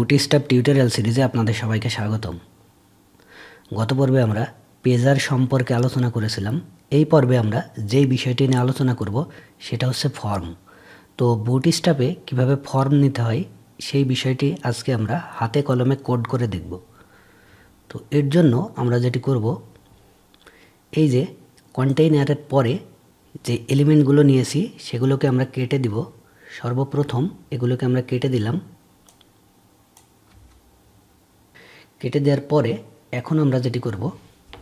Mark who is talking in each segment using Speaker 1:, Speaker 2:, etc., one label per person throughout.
Speaker 1: Bootstrap tutorial সিরিজে আপনাদের সবাইকে স্বাগতম। গত পর্বে আমরা পেজার সম্পর্কে আলোচনা করেছিলাম। এই পর্বে আমরা যেই বিষয়টি নিয়ে আলোচনা করব, সেটা হচ্ছে ফর্ম তো বুটস্ট্যাপে কীভাবে ফর্ম নিতে হয়, সেই বিষয়টি আজকে আমরা হাতে কলমে কোড করে দেখব। তো এর জন্য আমরা যেটি করব, এই যে কন্টেইনারের পরে যে এলিমেন্টগুলো নিয়েছি, সেগুলোকে আমরা কেটে দিব। সর্বপ্রথম এগুলোকে আমরা কেটে দিলাম। কেটে দেওয়ার পরে এখন আমরা যেটি করব,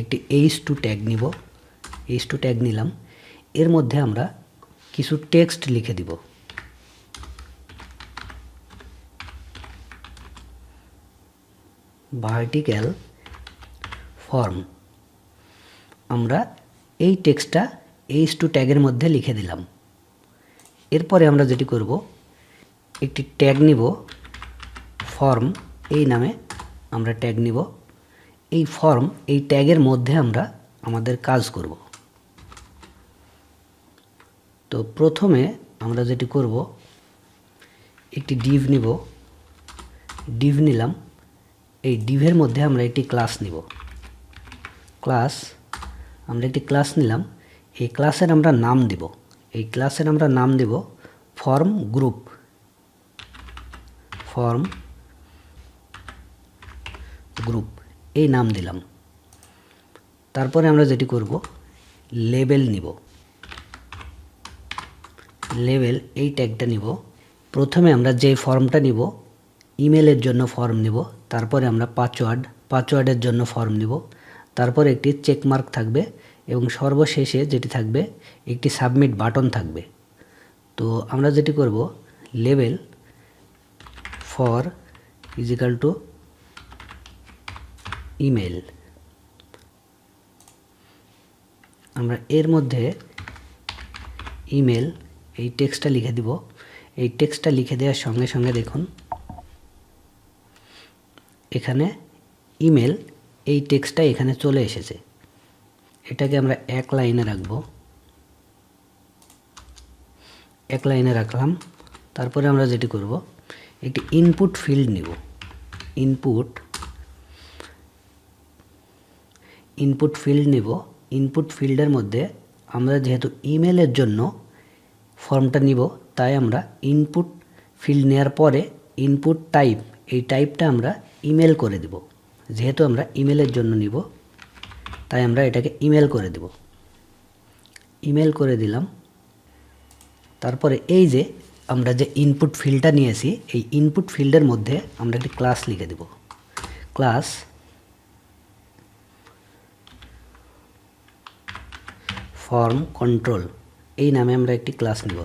Speaker 1: একটি এইচ টু ট্যাগ নিব। এইচ টু ট্যাগ নিলাম। এর মধ্যে আমরা কিছু টেক্সট লিখে দিব। ভার্টিক্যাল ফর্ম আমরা এই টেক্সটটা এইচ টু ট্যাগের মধ্যে লিখে দিলাম। এরপরে আমরা যেটি করব, একটি ট্যাগ নিব। ফর্ম এই নামে আমরা ট্যাগ নিব। এই ফর্ম এই ট্যাগের মধ্যে আমরা আমাদের কাজ করব। তো প্রথমে আমরা যেটি করব, একটি ডিভ নিব। ডিভ নিলাম। এই ডিভের মধ্যে আমরা একটি ক্লাস নিব। ক্লাস আমরা একটি ক্লাস নিলাম। এই ক্লাসের আমরা নাম দিব। এই ক্লাসের আমরা নাম দেব ফর্ম গ্রুপ ফর্ম গ্রুপ এই নাম দিলাম। তারপরে আমরা যেটি করব লেবেল নিব। লেবেল এই ট্যাগটা নিব। প্রথমে আমরা যে ফর্মটা নিব ইমেলের জন্য ফর্ম নিব। তারপরে আমরা পাসওয়ার্ড পাসওয়ার্ডের জন্য ফর্ম নিব। তারপরে একটি চেকমার্ক থাকবে এবং সর্বশেষে যেটি থাকবে, একটি সাবমিট বাটন থাকবে। তো আমরা যেটি করব label for is equal to email. আমরা এর মধ্যে ইমেল, এই টেক্সটটা লিখে দিব। এই টেক্সটটা লিখে দেওয়ার সঙ্গে সঙ্গে দেখুন, এখানে ইমেল, এই টেক্সটটা এখানে চলে এসেছে। এটাকে আমরা এক লাইনে রাখব। এক লাইনে রাখলাম। তারপরে আমরা যেটি করব, একটি ইনপুট ফিল্ড নিব। ইনপুট ইনপুট ফিল্ড নিব। ইনপুট ফিল্ডের মধ্যে আমরা যেহেতু ইমেলের জন্য ফর্মটা নিব, তাই আমরা ইনপুট ফিল্ড নেওয়ার পরে ইনপুট টাইপ এই টাইপটা আমরা ইমেল করে দেব। যেহেতু আমরা ইমেলের জন্য নিব, তাই আমরা এটাকে ইমেল করে দেব। ইমেল করে দিলাম। তারপরে এই যে আমরা যে ইনপুট ফিল্ডটা নিয়েছি, এই ইনপুট ফিল্ডের মধ্যে আমরা একটি ক্লাস লিখে দেব। ক্লাস ফর্ম কন্ট্রোল এই নামে আমরা একটি ক্লাস নিব।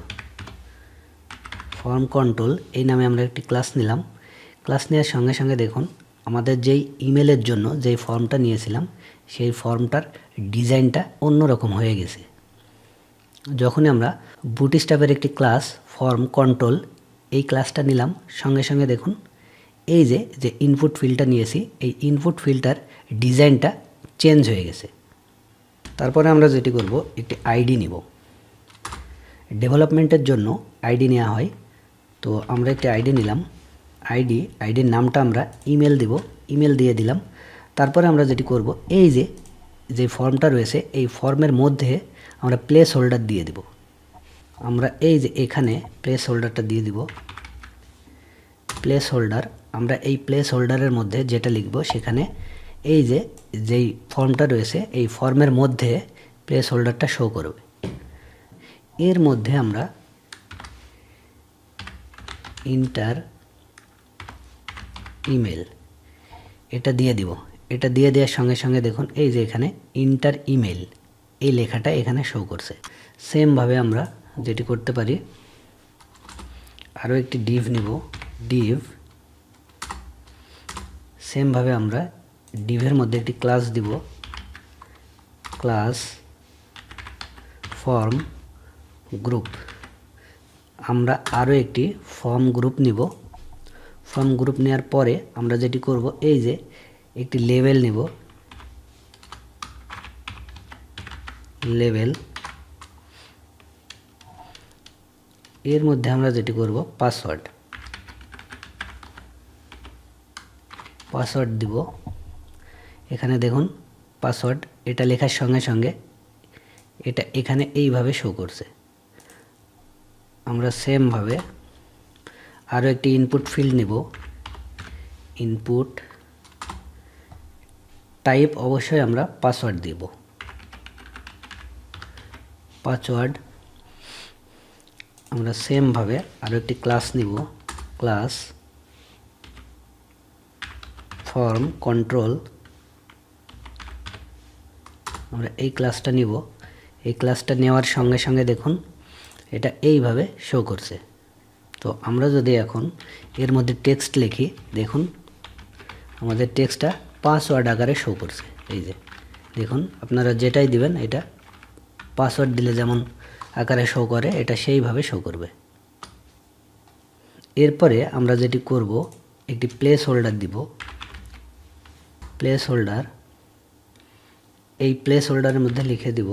Speaker 1: ফর্ম কন্ট্রোল এই নামে আমরা একটি ক্লাস নিলাম। ক্লাস নেওয়ার সঙ্গে সঙ্গে দেখুন, আমাদের যেই ইমেলের জন্য যেই ফর্মটা নিয়েছিলাম, সেই ফর্মটার ডিজাইনটা অন্যরকম হয়ে গেছে। যখনই আমরা বুটিস্টাপের একটি ক্লাস ফর্ম কন্ট্রোল এই ক্লাসটা নিলাম, সঙ্গে সঙ্গে দেখুন, এই যে যে ইনপুট ফিল্ডটা নিয়েছি, এই ইনপুট ফিল্ডটার ডিজাইনটা চেঞ্জ হয়ে গেছে। তারপরে আমরা যেটি করব, একটি আইডি নিব। ডেভেলপমেন্টের জন্য আইডি নেওয়া হয়। তো আমরা একটি আইডি নিলাম। আইডি, আইডির নামটা আমরা ইমেল দিব। ইমেল দিয়ে দিলাম। তারপরে আমরা যেটি করব, এই যে যে ফর্মটা রয়েছে, এই ফর্মের মধ্যে আমরা প্লেস হোল্ডার দিয়ে দিব। আমরা এই যে এখানে প্লেস হোল্ডারটা দিয়ে দিব। প্লেস হোল্ডার আমরা এই প্লেস হোল্ডারের মধ্যে যেটা লিখব সেখানে এই যে, যেই ফর্মটা রয়েছে, এই ফর্মের মধ্যে প্লেস হোল্ডারটা শো করবে। এর মধ্যে আমরা ইন্টার ইমেল এটা দিয়ে দিব। এটা দিয়ে দেওয়ার সঙ্গে সঙ্গে দেখুন, এই যে এখানে ইন্টার ইমেল এই লেখাটা এখানে শো করছে। সেমভাবে আমরা যেটি করতে পারি, আরও একটি ডিভ নিব। ডিভ সেমভাবে আমরা ডিভের মধ্যে একটি ক্লাস দিব। ক্লাস ফর্ম গ্রুপ আমরা আরও একটি ফর্ম গ্রুপ নিব। ফর্ম গ্রুপ নেওয়ার পরে আমরা যেটি করব, এই যে একটি লেভেল নিব। লেভেল এর মধ্যে আমরা যেটি করব পাসওয়ার্ড পাসওয়ার্ড দিব। এখানে দেখুন পাসওয়ার্ড এটা লেখার সঙ্গে সঙ্গে এটা এখানে এইভাবে শো করছে। আমরা সেমভাবে আরও একটি ইনপুট ফিল্ড নেব। ইনপুট টাইপ অবশ্যই আমরা পাসওয়ার্ড দেব। পাসওয়ার্ড আমরা সেমভাবে আরও একটি ক্লাস নিব। ক্লাস ফর্ম কন্ট্রোল আমরা এই ক্লাসটা নিব। এই ক্লাসটা নেওয়ার সঙ্গে সঙ্গে দেখুন, এটা এইভাবে শো করছে। তো আমরা যদি এখন এর মধ্যে টেক্সট লিখি, দেখুন, আমাদের টেক্সটটা পাসওয়ার্ড আকারে শো করছে। এই যে, দেখুন, আপনারা যেটাই দিবেন, এটা পাসওয়ার্ড দিলে যেমন আকারে শো করে, এটা সেইভাবে শো করবে। এরপরে আমরা যেটি করব, একটি প্লেস হোল্ডার দিব। প্লেস হোল্ডার এই প্লেস হোল্ডারের মধ্যে লিখে দিব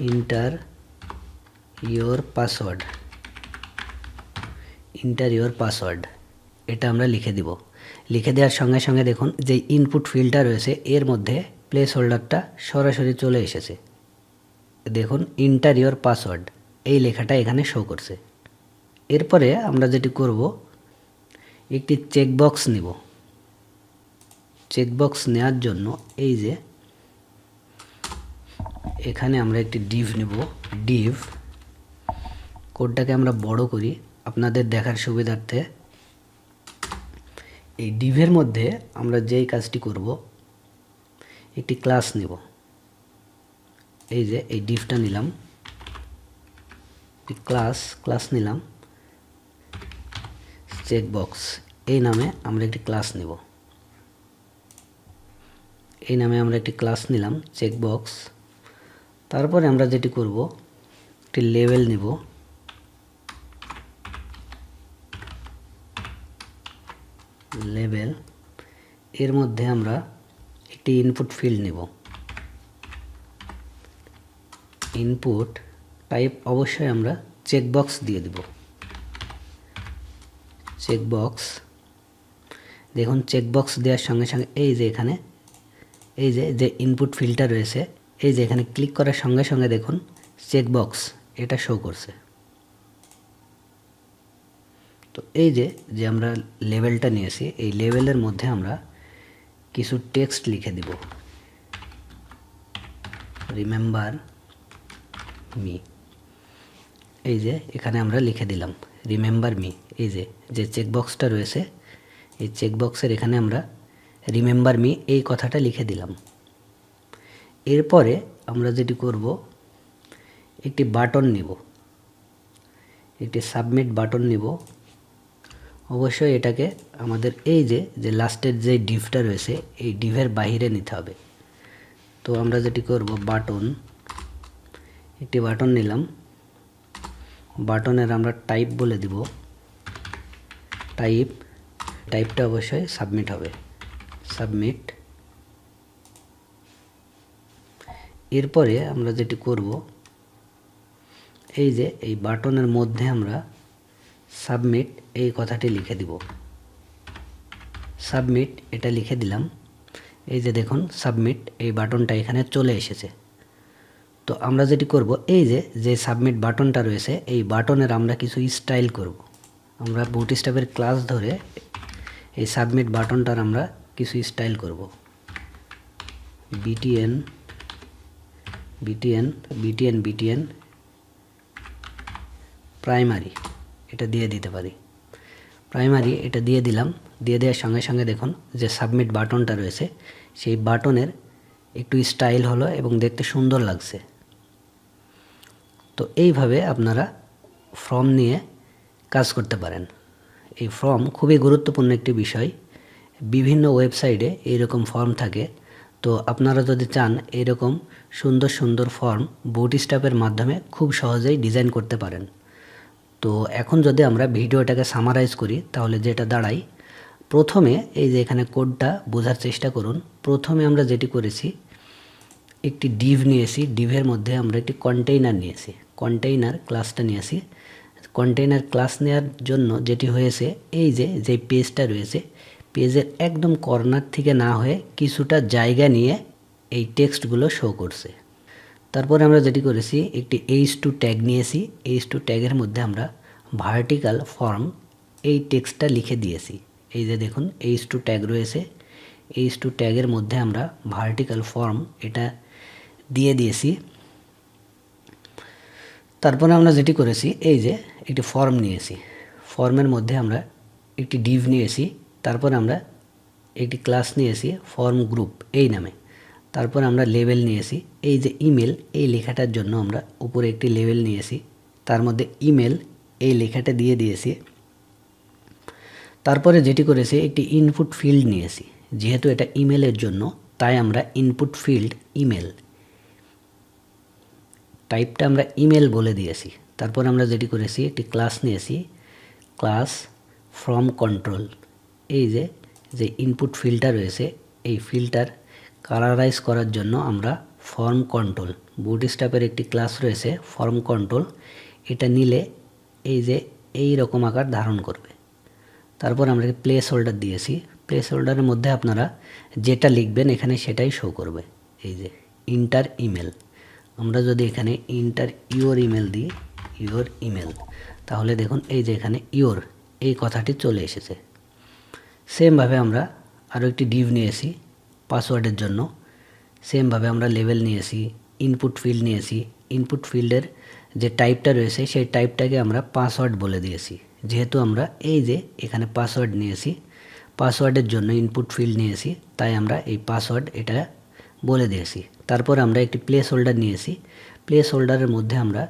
Speaker 1: enter your password enter your password এটা আমরা লিখে দিব। লিখে দেওয়ার সঙ্গে সঙ্গে দেখুন, যে ইনপুট ফিল্ডটা রয়েছে, এর মধ্যে প্লেস হোল্ডারটা সরাসরি চলে এসেছে। দেখুন ইন্টার ইয়োর পাসওয়ার্ড এই লেখাটা এখানে শো করছে। এরপরে আমরা যেটি করব, একটি চেকবক্স নিব। চেকবক্স নেওয়ার জন্য এই যে এখানে আমরা একটি ডিভ নেব। ডিভ কোডটাকে আমরা বড় করি। আপনাদের দেখার সুবিধার্থে এই ডিভের মধ্যে আমরা যেই কাজটি করব, একটি ক্লাস নেব। এই যে এই ডিভটা নিলাম। ক্লাস ক্লাস নিলাম। চেকবক্স এই নামে আমরা একটি ক্লাস নেব। এই নামে আমরা একটি ক্লাস নিলাম চেকবক্স তারপরে আমরা যেটি করব, একটি লেভেল নেব। লেভেল এর মধ্যে আমরা একটি ইনপুট ফিল্ড নেব। ইনপুট টাইপ অবশ্যই আমরা চেকবক্স দিয়ে দেব। চেকবক্স দেখুন চেকবক্স দেওয়ার সঙ্গে সঙ্গে এই যে এখানে, এই যে যে ইনপুট ফিল্ডটা রয়েছে এই যে এখানে ক্লিক করার সঙ্গে সঙ্গে দেখুন চেকবক্স এটা শো করছে। তো এই যে যে আমরা লেভেলটা নিয়েছি, এই লেভেলের মধ্যে আমরা কিছু টেক্সট লিখে দিব। রিমেম্বার মি এই যে, এখানে আমরা লিখে দিলাম রিমেম্বার মি এই যে যে চেকবক্সটা রয়েছে, এই চেকবক্সের এখানে আমরা রিমেম্বার মি এই কথাটা লিখে দিলাম। এরপরে আমরা যেটি করব, একটি বাটন নিব। একটি সাবমিট বাটন নিব। অবশ্যই এটাকে আমাদের এই যে যে লাস্টের যে ডিভটা রয়েছে, এই ডিভের বাহিরে নিতে হবে। তো আমরা যেটি করব, বাটন, একটি বাটন নিলাম। বাটনের আমরা টাইপ বলে দিব। টাইপ, টাইপটা অবশ্যই সাবমিট হবে। সাবমিট এরপরে আমরা যেটি করব, এই যে এই বাটনের মধ্যে আমরা সাবমিট এই কথাটি লিখে দিব। সাবমিট, এটা লিখে দিলাম। এই যে দেখুন, সাবমিট, এই বাটনটা এখানে চলে এসেছে। তো আমরা যেটি করব, এই যে যে সাবমিট বাটনটা রয়েছে, এই বাটনের আমরা কিছু স্টাইল করব। আমরা বুট স্টাফের ক্লাস ধরে এই সাবমিট বাটনটার আমরা কিছু স্টাইল করব। BTN BTN BTN BTN primary এটা দিয়ে দিতে পারি। প্রাইমারি এটা দিয়ে দিলাম। দিয়ে দেওয়ার সঙ্গে সঙ্গে দেখুন যে সাবমিট বাটনটা রয়েছে। সেই বাটনের একটু স্টাইল হলো এবং দেখতে সুন্দর লাগছে। তো এইভাবে আপনারা ফর্ম নিয়ে কাজ করতে পারেন। এই ফর্ম খুবই গুরুত্বপূর্ণ একটি বিষয়। বিভিন্ন ওয়েবসাইটে এইরকম ফর্ম থাকে। তো আপনারা যদি চান এরকম সুন্দর সুন্দর ফর্ম বুট স্টাপের মাধ্যমে খুব সহজেই ডিজাইন করতে পারেন। তো এখন যদি আমরা ভিডিওটাকে সামারাইজ করি, তাহলে যেটা দাঁড়াই প্রথমে এই যে এখানে কোডটা বোঝার চেষ্টা করুন। প্রথমে আমরা যেটি করেছি, একটি ডিভ নিয়েছি। ডিভের মধ্যে আমরা একটি কন্টেইনার নিয়েছি। কন্টেইনার ক্লাসটা নিয়েছি। কন্টেইনার ক্লাস নেওয়ার জন্য যেটি হয়েছে, এই যে যে পেজটা রয়েছে পেজের একদম কর্নার থেকে না হয়ে কিছুটা জায়গা নিয়ে এই টেক্সটগুলো শো করছে। তারপরে আমরা যেটি করেছি, একটি এইচ টু ট্যাগ নিয়েছি। এইচ টু ট্যাগের মধ্যে আমরা ভার্টিক্যাল ফর্ম এই টেক্সটটা লিখে দিয়েছি। এই যে দেখুন এইচ টু ট্যাগ রয়েছে। এইচ টু ট্যাগের মধ্যে আমরা ভার্টিক্যাল ফর্ম এটা দিয়ে দিয়েছি। তারপরে আমরা যেটি করেছি, এই যে একটি ফর্ম নিয়েছি। ফর্মের মধ্যে আমরা একটি ডিভ নিয়েছি। তারপর আমরা একটি ক্লাস নিয়েছি ফর্ম গ্রুপ এই নামে। তারপর আমরা লেভেল নিয়ে নিয়েছি, এই যে ইমেল এই লেখাটার জন্য আমরা উপরে একটি লেভেল নিয়েছি, তার মধ্যে ইমেল এই লেখাটা দিয়ে দিয়েছি। তারপরে যেটি করেছি, একটি ইনপুট ফিল্ড নিয়েছি, যেহেতু এটা ইমেলের জন্য, তাই আমরা ইনপুট ফিল্ড ইমেল টাইপটা আমরা ইমেল বলে দিয়েছি। তারপর আমরা যেটি করেছি, একটি ক্লাস নিয়েছি ক্লাস ফ্রম কন্ট্রোল এই যে যে ইনপুট ফিল্টার রয়েছে, এই ফিল্টার কালারাইজ করার জন্য আমরা ফর্ম কন্ট্রোল বুট স্টাপের একটি ক্লাস রয়েছে ফর্ম কন্ট্রোল এটা নিলে এই যে এই রকম আকার ধারণ করবে। তারপর আমরা প্লেস হোল্ডার দিয়েছি। প্লেস হোল্ডারের মধ্যে আপনারা যেটা লিখবেন এখানে সেটাই শো করবে। এই যে ইন্টার ইমেল আমরা যদি এখানে ইন্টার ইওর ইমেল দিই ইওর ইমেল তাহলে দেখুন এই যে এখানে ইওর এই কথাটি চলে এসেছে। সেমভাবে আমরা আরও একটি ডিভ নিয়েছি পাসওয়ার্ডের জন্য। সেমভাবে আমরা লেভেল নিয়েছি, ইনপুট ফিল্ড নিয়েছি। ইনপুট ফিল্ডের যে টাইপটা রয়েছে, সেই টাইপটাকে আমরা পাসওয়ার্ড বলে দিয়েছি। যেহেতু আমরা এই যে এখানে পাসওয়ার্ড নিয়েছি, পাসওয়ার্ডের জন্য ইনপুট ফিল্ড নিয়েছি, তাই আমরা এই পাসওয়ার্ড এটা বলে দিয়েছি। তারপর আমরা একটি প্লেস হোল্ডার নিয়েছি। প্লেস হোল্ডারের মধ্যে আমরা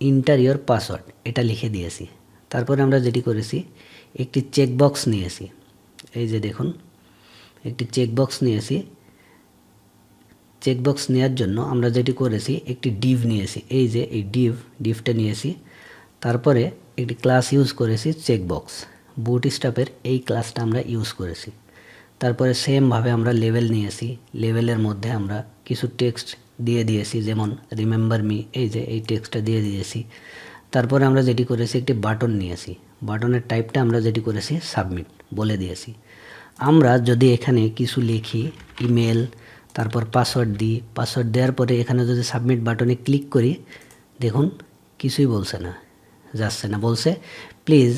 Speaker 1: ইন্টারিয়র পাসওয়ার্ড এটা লিখে দিয়েছি। তারপরে আমরা যেটি করেছি, একটি চেকবক্স নিয়েছি। এই যে দেখুন, একটি চেকবক্স নিয়েছি। চেকবক্স নেওয়ার জন্য আমরা যেটি করেছি, একটি ডিভ নিয়েছি। এই যে এই ডিভ ডিভটা নিয়েছি। তারপরে একটি ক্লাস ইউজ করেছি চেকবক্স বুট স্টাফের এই ক্লাসটা আমরা ইউজ করেছি। তারপরে সেমভাবে আমরা লেভেল নিয়েছি। লেভেলের মধ্যে আমরা কিছু টেক্সট দিয়ে দিয়েছি, যেমন রিমেম্বার মি এই যে এই টেক্সটটা দিয়ে দিয়েছি। তারপরে আমরা যেটি করেছি, একটি বাটন নিয়েছি। বাটনের টাইপটা আমরা যেটি করেছি সাবমিট বলে দিয়েছি। আমরা যদি এখানে কিছু লিখি ইমেল তারপর পাসওয়ার্ড দিই পাসওয়ার্ড দেওয়ার পরে এখানে যদি সাবমিট বাটনে ক্লিক করি, দেখুন কিছুই বলছে না, যাচ্ছে না। বলছে please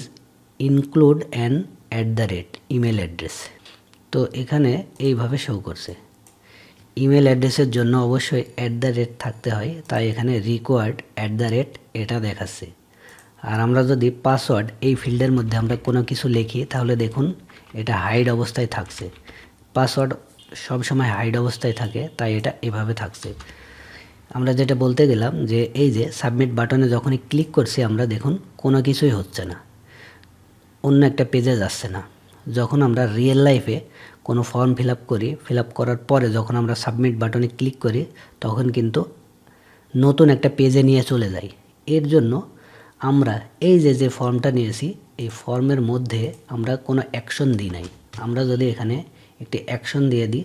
Speaker 1: include an at the rate email address তো এখানে এইভাবে শো করছে। ইমেল অ্যাড্রেসের জন্য অবশ্যই অ্যাট দ্য রেট থাকতে হয়, তাই এখানে রিকোয়ার্ড অ্যাট দ্য রেট এটা দেখাচ্ছে। আর আমরা যদি পাসওয়ার্ড এই ফিল্ডের মধ্যে আমরা কোনো কিছু লিখি, তাহলে দেখুন এটা হাইড অবস্থায় থাকছে। পাসওয়ার্ড সবসময় হাইড অবস্থায় থাকে, তাই এটা এভাবে থাকছে। আমরা যেটা বলতে গেলাম যে এই যে সাবমিট বাটনে যখনই ক্লিক করছি আমরা দেখুন কোনো কিছুই হচ্ছে না। অন্য একটা পেজে যাচ্ছে না। যখন আমরা রিয়েল লাইফে কোনো ফর্ম ফিল আপ করি ফিল আপ করার পরে যখন আমরা সাবমিট বাটনে ক্লিক করি, তখন কিন্তু নতুন একটা পেজে নিয়ে চলে যাই। এর জন্য আমরা এই যে যে ফর্মটা নিয়েছি, এই ফর্মের মধ্যে আমরা কোনো অ্যাকশন দিই নাই। আমরা যদি এখানে একটি অ্যাকশন দিয়ে দিই,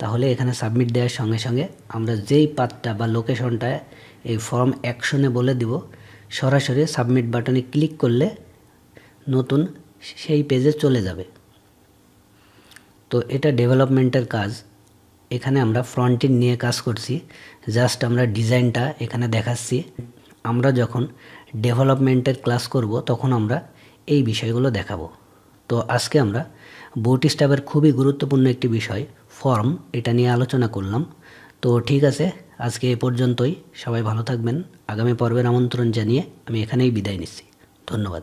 Speaker 1: তাহলে এখানে সাবমিট দেওয়ার সঙ্গে সঙ্গে আমরা যেই পাতটা বা লোকেশনটা এই ফর্ম অ্যাকশনে বলে দিব, সরাসরি সাবমিট বাটনে ক্লিক করলে নতুন সেই পেজে চলে যাবে। তো এটা ডেভেলপমেন্টের কাজ। এখানে আমরা ফ্রন্ট এন্ড নিয়ে কাজ করছি। জাস্ট আমরা ডিজাইনটা এখানে দেখাচ্ছি। আমরা যখন ডেভেলপমেন্টের ক্লাস করব, তখন আমরা এই বিষয়গুলো দেখাবো। তো আজকে আমরা বুট স্টাফের খুবই গুরুত্বপূর্ণ একটি বিষয়, ফর্ম, এটা নিয়ে আলোচনা করলাম। তো ঠিক আছে, আজকে এ পর্যন্তই। সবাই ভালো থাকবেন। আগামী পর্বের আমন্ত্রণ জানিয়ে আমি এখানেই বিদায় নিচ্ছি। ধন্যবাদ।